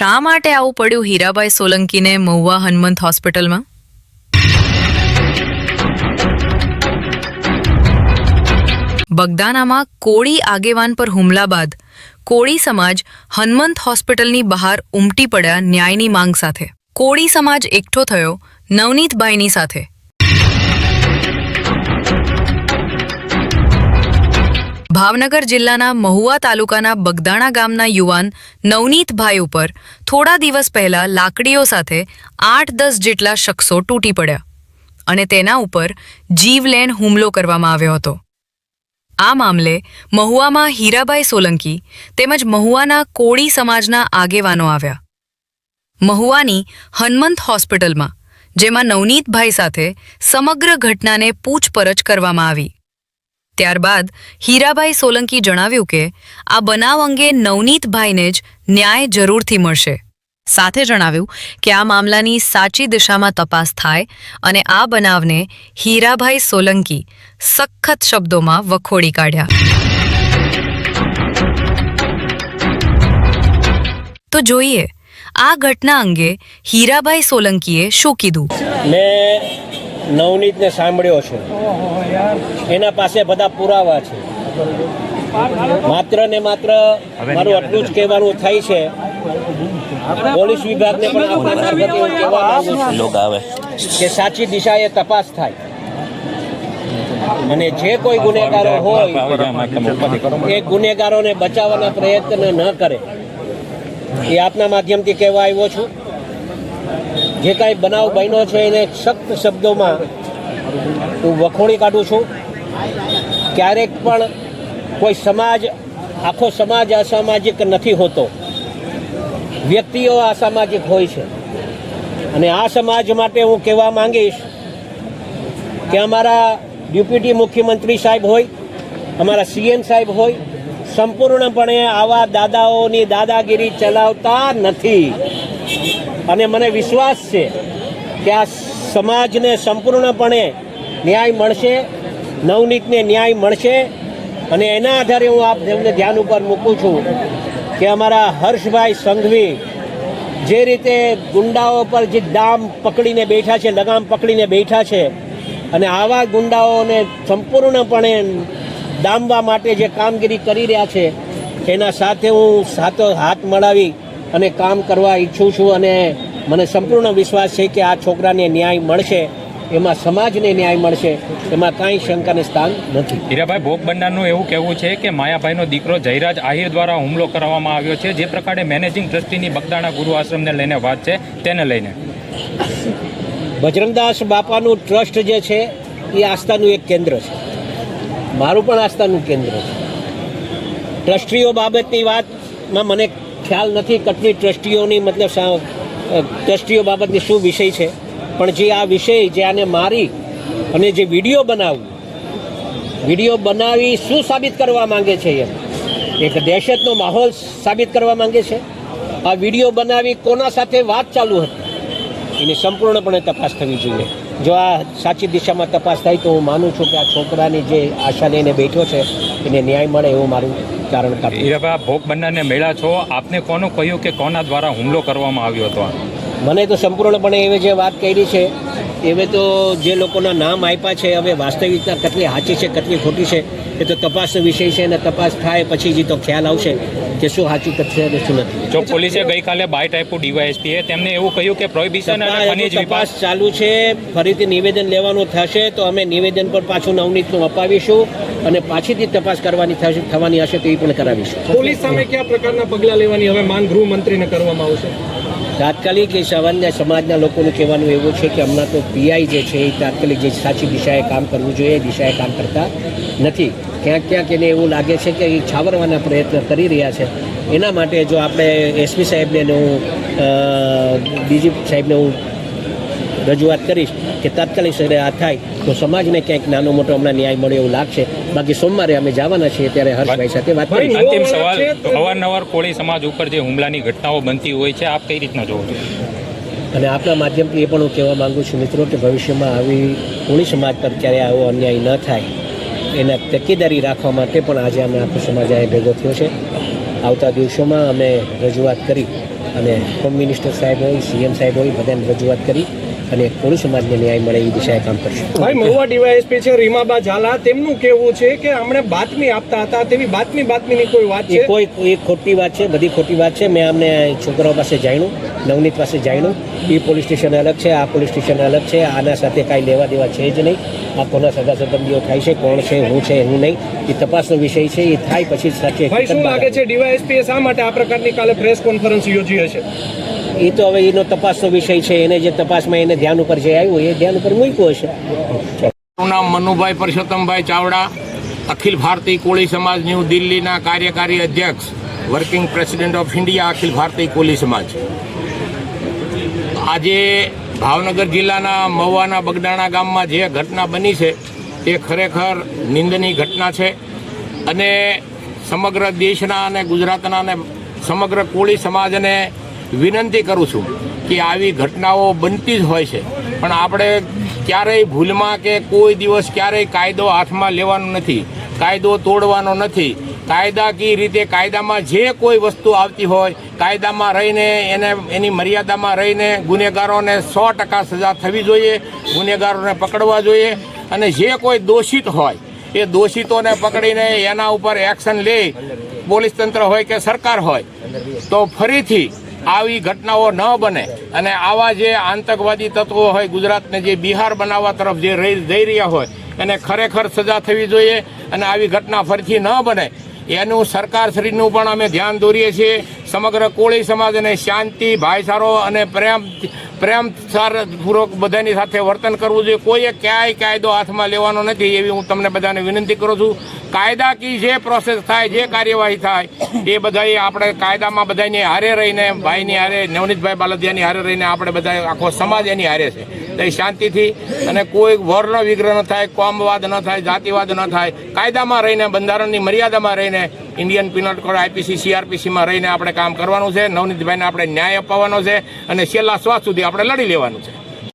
શા માટે આવું પડ્યું હીરાબાઈ સોલંકીને મહુવા હનુમંત હોસ્પિટલમાં? બગદાનામાં કોળી આગેવાન પર હુમલા બાદ કોળી સમાજ હનુમંત હોસ્પિટલની બહાર ઉમટી પડ્યા ન્યાયની માંગ સાથે. કોળી સમાજ એકઠો થયો નવનીતભાઈની સાથે. ભાવનગર જિલ્લાના મહુવા તાલુકાના બગદાણા ગામના યુવાન નવનીતભાઈ ઉપર થોડા દિવસ પહેલા લાકડીઓ સાથે આઠ દસ જેટલા શખ્સો તૂટી પડ્યા અને તેના ઉપર જીવલેણ હુમલો કરવામાં આવ્યો હતો. આ મામલે મહુવામાં હીરાબાઈ સોલંકી તેમજ મહુવાના કોળી સમાજના આગેવાનો આવ્યા. મહુવાની હનુમંત હોસ્પિટલમાં, જેમાં નવનીતભાઈ સાથે સમગ્ર ઘટનાને પૂછપરછ કરવામાં આવી. ત્યારબાદ હીરાબાઈ સોલંકી જણાવ્યું કે, આ બનાવ અંગે નવનીતભાઈને જ ન્યાય જરૂરથી મળશે. સાથે જણાવ્યું કે, આ મામલાની સાચી દિશામાં તપાસ થાય અને આ બનાવને હીરાભાઈ સોલંકી સખત શબ્દોમાં વખોડી કાઢ્યા. તો જોઈએ, આ ઘટના અંગે હીરાભાઈ સોલંકીએ શું કીધું? મેં નવનીતને સાંભળ્યો છે. એના પાસે બધા પુરાવા છે. માત્ર ને માત્ર મારું આટલું જ કહેવાનું થાય છે. પોલીસ વિભાગને પણ આવે. કે સાચી દિશાએ તપાસ થાય. અને જે કોઈ ગુનેગારો હોય એ ગુનેગારોને બચાવવાના પ્રયત્ન ન કરે. એ આપના માધ્યમથી કહેવા આવ્યો છું. જે કાંઈ બનાવ બન્યો છે એને સખ્ત શબ્દોમાં હું વખોડી કાઢું છું. ક્યારેક પણ કોઈ સમાજ, આખો સમાજ અસામાજિક નથી હોતો. વ્યક્તિઓ અસામાજિક હોય છે. અને આ સમાજ માટે હું કહેવા માંગીશ કે અમારા ડેપ્યુટી મુખ્યમંત્રી સાહેબ હોય, અમારા સીએમ સાહેબ હોય, સંપૂર્ણપણે આવા દાદાઓની દાદાગીરી ચલાવતા નથી. અને મને વિશ્વાસ છે કે આ સમાજને સંપૂર્ણપણે ન્યાય મળશે, નવનીતને ન્યાય મળશે અને એના આધારે હું આપ જેમને ધ્યાન ઉપર મૂકું છું કે અમારા હર્ષભાઈ સંઘવી જે રીતે ગુંડાઓ પર જે દામ પકડીને બેઠા છે, લગામ પકડીને બેઠા છે અને આવા ગુંડાઓને સંપૂર્ણપણે ડામવા માટે જે કામગીરી કરી રહ્યા છે, એના સાથે હું સાથો હાથ મળાવી અને કામ કરવા ઈચ્છું છું અને મને સંપૂર્ણ વિશ્વાસ છે કે આ છોકરાને ન્યાય મળશે એમાં સમાજને ન્યાય મળશે એમાં કાંઈ શંકાને સ્થાન નથી. હીરાભાઈ ભોગ બનનારનું એવું કહેવું છે કે માયાભાઈનો દીકરો જયરાજ આહિર દ્વારા હુમલો કરવામાં આવ્યો છે જે પ્રકારે મેનેજિંગ ટ્રસ્ટીની બગદાણા ગુરુ આશ્રમને લઈને વાત છે તેને લઈને. બજરંગદાસ બાપાનું ટ્રસ્ટ જે છે એ આસ્થાનું એક કેન્દ્ર છે. મારું પણ આસ્થાનું કેન્દ્ર છે. ટ્રસ્ટીઓ બાબતની વાતમાં મને ખ્યાલ નથી કટની ટ્રસ્ટીઓની, મતલબ ટ્રસ્ટીઓ બાબતની શું વિષય છે. પણ જે આ વિષય જે આને મારી અને જે વીડિયો બનાવવું વીડિયો બનાવી શું સાબિત કરવા માંગે છે એમ એક દહેશતનો માહોલ સાબિત કરવા માંગે છે. આ વીડિયો બનાવી કોના સાથે વાત ચાલુ હતી? એની સંપૂર્ણપણે તપાસ થવી જોઈએ. જો આ સાચી દિશામાં તપાસ થાય તો હું માનું છું કે આ છોકરાની જે આશા લઈને બેઠો છે, એને ન્યાય મળે એવું મારું કારણ કાપવું હીરાભાઈ ભોગ બંને મેળા છો. આપને કોનું કહ્યું કે કોના દ્વારા હુમલો કરવામાં આવ્યો હતો? મને તો સંપૂર્ણપણે એવી જે વાત કરી છે એવે તો જે લોકોના નામ આપ્યા છે હવે વાસ્તવિકતા કેટલી સાચી છે કેટલી ખોટી છે એ તો તપાસનો વિષય છે અને તપાસ થાય પછી જ તો ખ્યાલ આવશે કે શું સાચું છે અને શું નથી. જો પોલીસે ગઈકાલે બાઇટ આપ્યું ડીવાયએસપીએ તેમને એવું કહ્યું કે પ્રોહિબિશન અને ખનિજ તપાસ ચાલુ છે ફરીથી નિવેદન લેવાનું થશે તો અમે નિવેદન પર પાછું નવનીતનું અપાવીશું અને પાછીથી તપાસ કરવાની થશે થવાની હશે તો એ પણ કરાવીશું. પોલીસ સામે કયા પ્રકારના પગલાં લેવાની હવે માંગ ગૃહમંત્રીને કરવામાં આવશે? તાત્કાલિક એ સામાન્ય સમાજના લોકોનું કહેવાનું એવું છે કે હમણાં તો પીઆઈ જે છે એ તાત્કાલિક જે સાચી દિશાએ કામ કરવું જોઈએ, એ દિશાએ કામ કરતા નથી. ક્યાંક ક્યાંક એને એવું લાગે છે કે એ છાવરવાના પ્રયત્ન કરી રહ્યા છે. એના માટે જો આપણે એસપી સાહેબને હું ડીજી સાહેબને હું રજૂઆત કરીશ કે તાત્કાલિક સરે આ થાય તો સમાજને ક્યાંક નાનો મોટો હમણાં ન્યાય મળે એવું લાગશે. બાકી સોમવારે અમે જવાના છીએ ત્યારે હર્ષભાઈ સાથે વાત કરી અંતિમ સવાલ. અવારનવાર કોળી સમાજ ઉપર જે હુમલાની ઘટનાઓ બનતી હોય છે આપ કઈ રીતના જોવો છો? અને આપણા માધ્યમથી એ પણ હું કહેવા માંગુ છું મિત્રો કે ભવિષ્યમાં આવી કોળી સમાજ પર ક્યારે આવો અન્યાય ન થાય. એના તકેદારી રાખવા માટે પણ આજે અમે આખો સમાજ અહીંયા ભેગો થયો છે. આવતા દિવસોમાં અમે રજૂઆત કરી અને હોમ મિનિસ્ટર સાહેબ હોય સીએમ સાહેબ હોય બધાને રજૂઆત કરી. અને કોળી સમાજને ન્યાય મળે એ દિશાએ કામ કરશું. ભાઈ મહુવા ડીવાયએસપી છે રીમાબા ઝાલા. તેમનું કહેવું છે કે અમને બાતમી આપતા હતા તેવી બાતમી બાતમીની કોઈ વાત છે? કોઈ એ ખોટી વાત છે બધી ખોટી વાત છે. મેં અમને છોકરાઓ પાસે જાણ્યું નવનીત પાસે જાણ્યું. એ પોલીસ સ્ટેશન અલગ છે આ પોલીસ સ્ટેશન અલગ છે. આના સાથે કાંઈ લેવા દેવા છે જ નહીં. આ કોના સગા સંબંધીઓ થાય છે કોણ છે હું છે હું નહીં. એ તપાસનો વિષય છે એ થાય પછી સાચી ભાઈ શું લાગે છે ડીવાયએસપી શા માટે આ પ્રકારની કાલે પ્રેસ કોન્ફરન્સ યોજી હશે? એ તો હવે એનો તપાસનો વિષય છે, એને જે તપાસમાં એને ધ્યાન ઉપર જે આવ્યું, એ ધ્યાન ઉપર મૂક્યું હશે. નામ મનુભાઈ પરસોત્તમભાઈ ચાવડા, અખિલ ભારતીય કોળી સમાજ ન્યૂ દિલ્હીના કાર્યકારી અધ્યક્ષ, વર્કિંગ પ્રેસિડેન્ટ ઓફ ઇન્ડિયા અખિલ ભારતીય કોળી સમાજ. આજે ભાવનગર જિલ્લાના મહુવાના બગડાણા ગામમાં જે ઘટના બની છે, તે ખરેખર નિંદની ઘટના છે અને સમગ્ર દેશના અને ગુજરાતના અને સમગ્ર કોળી સમાજને વિનંતી કરું છું કે આવી ઘટનાઓ બનતી જ હોય છે. પણ આપણે ક્યારેય ભૂલમાં કે કોઈ દિવસ ક્યારેય કાયદો હાથમાં લેવાનો નથી, કાયદો તોડવાનો નથી. કાયદાકીય રીતે કાયદામાં જે કોઈ વસ્તુ આવતી હોય, કાયદામાં રહીને એને, એની મર્યાદામાં રહીને ગુનેગારોને સો ટકા સજા થવી જોઈએ, ગુનેગારોને પકડવા જોઈએ. અને જે કોઈ દોષિત હોય, એ દોષિતોને પકડીને એના ઉપર એક્શન લે. પોલીસ તંત્ર હોય કે સરકાર હોય, તો ફરીથી આવી ઘટનાઓ ન બને. અને આવા જે આતંકવાદી તત્વો હોય, ગુજરાતને જે બિહાર બનાવવા તરફ જે જઈ રહ્યા હોય, એને ખરેખર સજા થવી જોઈએ અને આવી ઘટના ફરીથી ન બને. એનું સરકારશ્રીનું પણ અમે ધ્યાન દોરીએ છીએ. સમગ્ર કોળી સમાજને શાંતિ ભાઈચારો અને પ્રેમ પ્રેમ પૂર્વક બધાની સાથે વર્તન કરવું જોઈએ. કોઈએ ક્યાંય કાયદો હાથમાં લેવાનો નથી એવી હું તમને બધાને વિનંતી કરું છું. કાયદાકીય જે પ્રોસેસ થાય, જે કાર્યવાહી થાય, એ બધાએ આપણે કાયદામાં બધાની હારે રહીને, ભાઈની હારે, નવનીતભાઈ બાલદિયાની હારે રહીને આપણે બધા આખો સમાજ એની હારે છે. તો શાંતિથી અને કોઈ વર્ણ વિગ્રહ ન થાય, કોમવાદ ન થાય, જાતિવાદ ન થાય, કાયદામાં રહીને, બંધારણની મર્યાદામાં રહીને ઇન્ડિયન પિનલ કોડ આઈપીસી સીઆરપીસીમાં રહીને આપણે કામ કરવાનું છે. નવનીતભાઈને આપણે ન્યાય અપાવવાનો છે અને છેલ્લા શ્વાસ સુધી આપણે લડી લેવાનું છે.